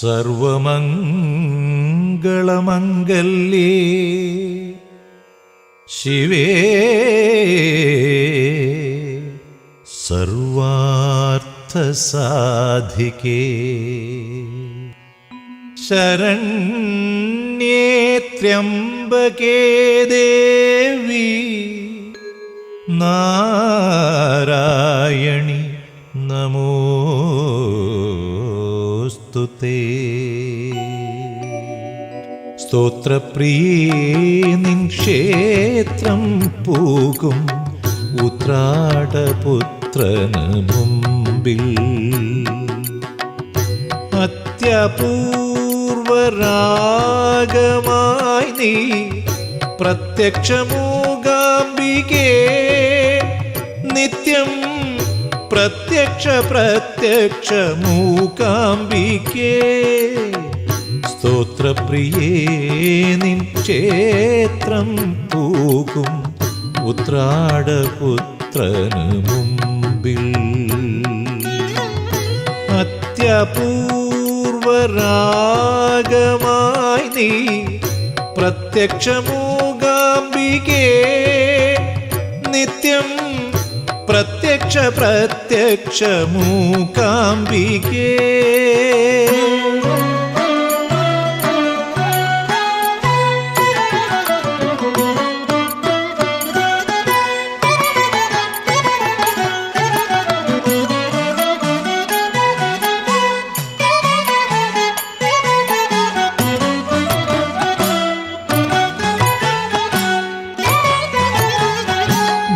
സർവമംഗളമംഗല്യേ. ശിവേ സർവാർത്ഥസാധികേ. ശരണ്യേ ത്രയംബകേ ദേവി നാരായണി നമോസ്തു സ്തോത്രപ്രിയേ നിൻ ക്ഷേത്രം പൂകും. ഉത്രാടപുത്രന് മുമ്പിൽ. അത്യപൂർവരാഗമായി നീ പ്രത്യക്ഷമൂകാംബികേ. നിത്യം പ്രത്യക്ഷ പ്രത്യക്ഷ മൂകാംബികേ സ്തോത്രപ്രിയേ നിൻ ക്ഷേത്രം പോകും ഉത്രാടപുത്രന് മുമ്പിൽ. അത്യപൂർവരാഗമായി നീ പ്രത്യക്ഷമൂകാംബികേ. നിത്യം പ്രത്യക്ഷ പ്രത്യക്ഷ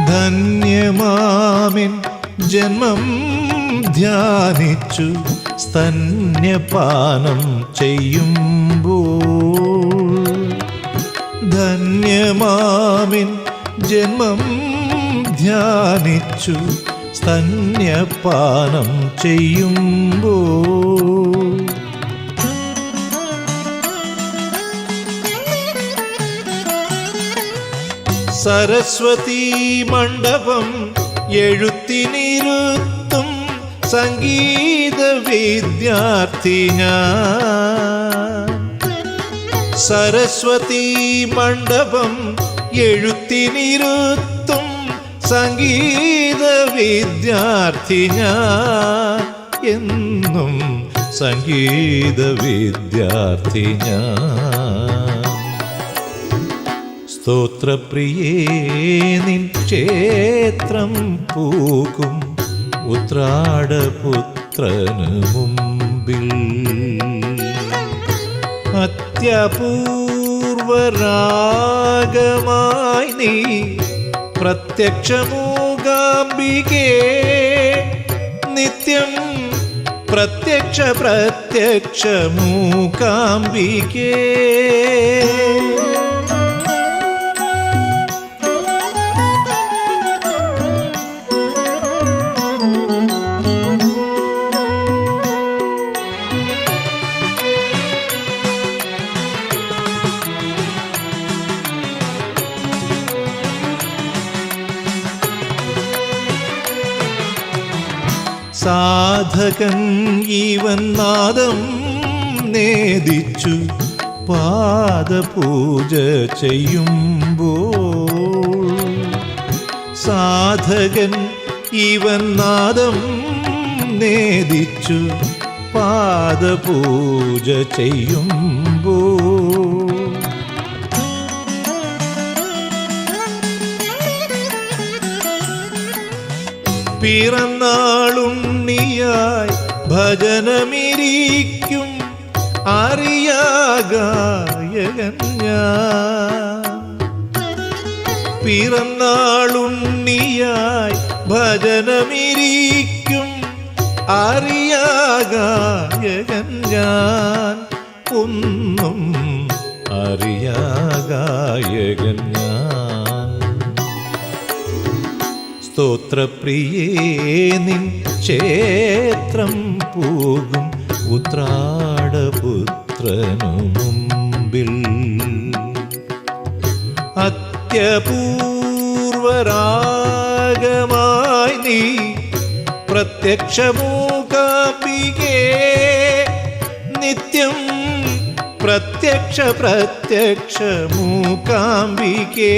ധന്യമാമിൻ ജന്മം ധ്യാനിച്ചു സ്തന്യപാനം ചെയ്യുമ്പോൾ. ധന്യമാമിൻ ജന്മം ധ്യാനിച്ചു സ്തന്യപാനം ചെയ്യുമ്പോൾ. സരസ്വതി മണ്ഡപം എഴുത്തിനിരുത്തും സംഗീത വിദ്യാർത്ഥി ഞാൻ സരസ്വതി മണ്ഡപം എഴുത്തിനിരുത്തും സംഗീത വിദ്യാർത്ഥി ഞാൻ എന്നും സംഗീത വിദ്യാർത്ഥി ഞാൻ സ്തോത്രപ്രിയേ ക്ഷേത്രം പൂക്കും ഉത്രാടപുത്രന് മുമ്പിൽ. അത്യപൂർവരാഗമായി നീ പ്രത്യക്ഷമൂകാംബികേ നിത്യം പ്രത്യക്ഷ പ്രത്യക്ഷ സാധകൻ ഇവൻ നാദം നേദിച്ചു പാദപൂജ ചെയ്യുമ്പോൾ. സാധകൻ ഇവൻ നാദം നേദിച്ചു പാദപൂജ ചെയ്യുമ്പോൾ. പിറന്നാളുണ്ണിയായി ഭജനമിരിക്കും അറിയാകായകൻ ഞാൻ പിറന്നാളുണ്ണിയായി ഭജനമിരിക്കും അറിയാകായകൻ ഞാൻ ഒന്നും അറിയാകായകൻ ഞാൻ സ്തോത്രപ്രിയേ നിൻ ക്ഷേത്രം പോകും ഉത്രാടപുത്രനു മുമ്പിൽ. അത്യപൂർവരാഗമായി നീ പ്രത്യക്ഷമൂകാംബികേ നിത്യം പ്രത്യക്ഷ പ്രത്യക്ഷ മൂകാംബികേ